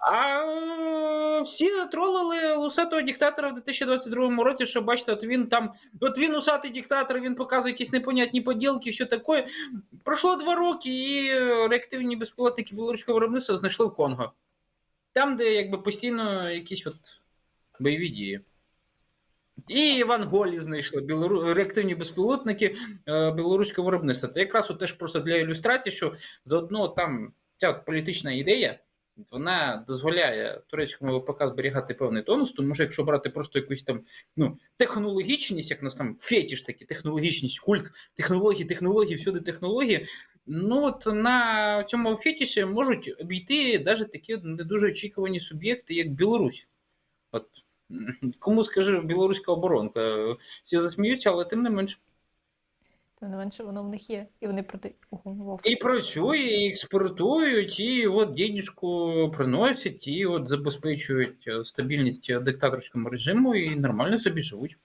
А всі тролили усатого диктатора в 2022 році, що бачите, от він там, от він усатий диктатор, він показує якісь непонятні поділки, що таке. Пройшло два роки, і реактивні безпілотники білоруського виробництва знайшли в Конго. Там, де якби постійно якісь от бойові дії. І в Анголі знайшли білору... реактивні безпілотники е, білоруського виробництва. Це якраз от теж просто для ілюстрації, що заодно там ця от політична ідея. Вона дозволяє турецькому ВПК зберігати певний тонус, тому що якщо брати просто якусь там ну, технологічність, як нас там фетіш такий, технологічність, культ, технології, технології, всюди технології. Ну от на цьому фетіші можуть обійти навіть такі не дуже очікувані суб'єкти, як Білорусь. От кому скажи білоруська оборонка, всі засміються, але тим не менше. Тим не менше, воно в них є. І вони. Ого. І працює, і експортують, і от денежку приносять, і от забезпечують е, стабільність диктаторському режиму, і нормально собі живуть.